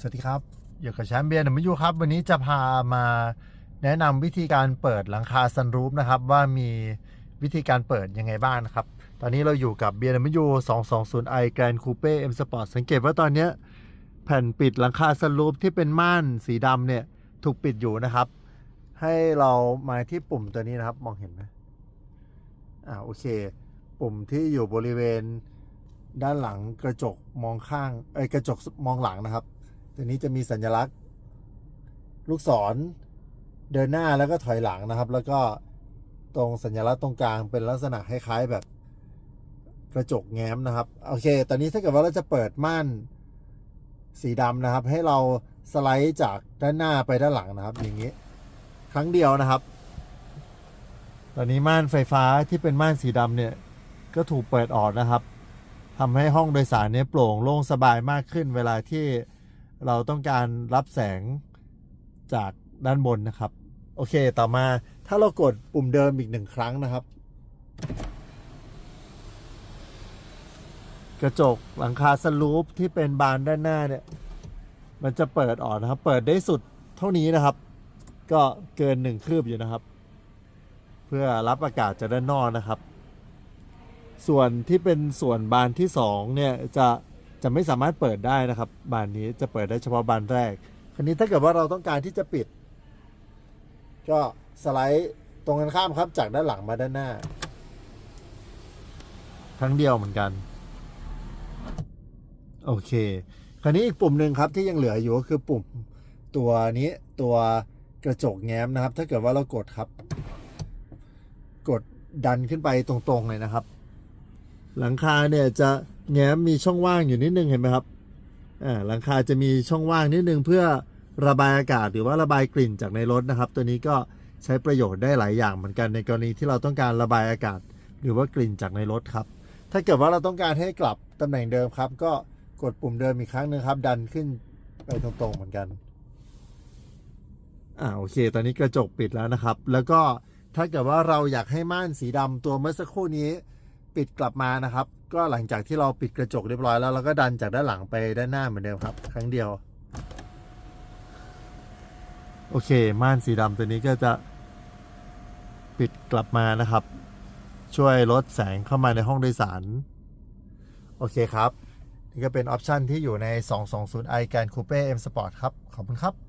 สวัสดีครับอยู่กับแชมเบียร์หนุ่มยูครับ วันนี้จะพามาแนะนำวิธีการเปิดหลังคาซันรูฟนะครับ ว่ามีวิธีการเปิดยังไงบ้างนะครับ ตอนนี้เราอยู่กับ BMW 220i Grand Coupe M Sport สังเกตว่าตอนนี้แผ่นปิดหลังคาซันรูฟที่เป็นม่านสีดำเนี่ยถูกปิดอยู่นะครับ ให้เรามาที่ปุ่มตัวนี้นะครับ มองเห็นไหมอ่าโอเค ปุ่มที่อยู่บริเวณด้านหลังกระจกมองข้างเอ้ยกระจกมองหลังนะครับ ตัวนี้จะมีสัญลักษณ์ ลูกศรเดินหน้าแล้วก็ถอยหลังนะครับ แล้วก็ตรงสัญลักษณ์ตรงกลางเป็นลักษณะคล้ายๆแบบกระจกแง้มนะครับ โอเค ตอนนี้ถ้าเกิดว่าเราจะเปิดม่านสีดำนะครับ ให้เราสไลด์จากด้านหน้าไปด้านหลังนะครับ อย่างนี้ ครั้งเดียวนะครับ ตอนนี้ม่านไฟฟ้าที่เป็นม่านสีดำเนี่ยก็ถูกเปิดออกนะครับทำให้ห้องโดยสารเนี่ยโปร่งโล่งสบายมากขึ้นเวลาที่ เราต้องการรับแสงจากด้านบนนะครับ โอเคต่อมาถ้าเรากดปุ่มเดิมอีกหนึ่งครั้งนะครับ กระจกหลังคาสลูปที่เป็นบานด้านหน้าเนี่ย มันจะเปิดออกนะครับ เปิดได้สุดเท่านี้นะครับ ก็เกินหนึ่งคืบอยู่นะครับ เพื่อรับอากาศจากด้านนอกนะครับ ส่วนที่เป็นส่วนบานที่สองเนี่ยจะ จะไม่สามารถเปิดได้นะครับ บานนี้จะเปิดได้เฉพาะบานแรก คราวนี้ถ้าเกิดว่าเราต้องการที่จะปิด ก็สไลด์ตรงกันข้ามครับจากด้านหลังมาด้านหน้าครั้งเดียวเหมือนกัน โอเค คราวนี้อีกปุ่มหนึ่งครับที่ยังเหลืออยู่ก็คือปุ่มตัวนี้ตัวกระจกแง้มนะครับ ถ้าเกิดว่าเรากดครับ กดดันขึ้นไปตรงๆเลยนะครับ หลังคาเนี่ยจะ แง้มมีช่องว่างอยู่นิดนึงเห็นไหมครับอ่าหลังคาจะมีช่องว่างนิดนึงเพื่อระบายอากาศหรือว่าระบายกลิ่นจากในรถนะครับ ตัวนี้ก็ใช้ประโยชน์ได้หลายอย่างเหมือนกันในกรณีที่เราต้องการระบายอากาศ หรือว่ากลิ่นจากในรถครับ ถ้าเกิดว่าเราต้องการให้กลับตำแหน่งเดิมครับ ก็กดปุ่มเดิมอีกครั้งหนึ่งครับ ดันขึ้นไปตรงๆเหมือนกันอ่าโอเค ตอนนี้กระจกปิดแล้วนะครับ แล้วก็ถ้าเกิดว่าเราอยากให้ม่านสีดำตัวเมื่อสักครู่นี้ ปิดกลับมานะครับ ก็หลังจากที่เราปิดกระจกเรียบร้อยแล้วเราก็ดันจากด้านหลังไปด้านหน้าเหมือนเดิมครับ ครั้งเดียว โอเค ม่านสีดำตัวนี้ก็จะ ปิดกลับมานะครับ ช่วยลดแสงเข้ามาในห้องโดยสาร โอเคครับ นี่ก็เป็นออปชันที่อยู่ใน 220i Grand Coupe M Sport ครับ ขอบคุณครับ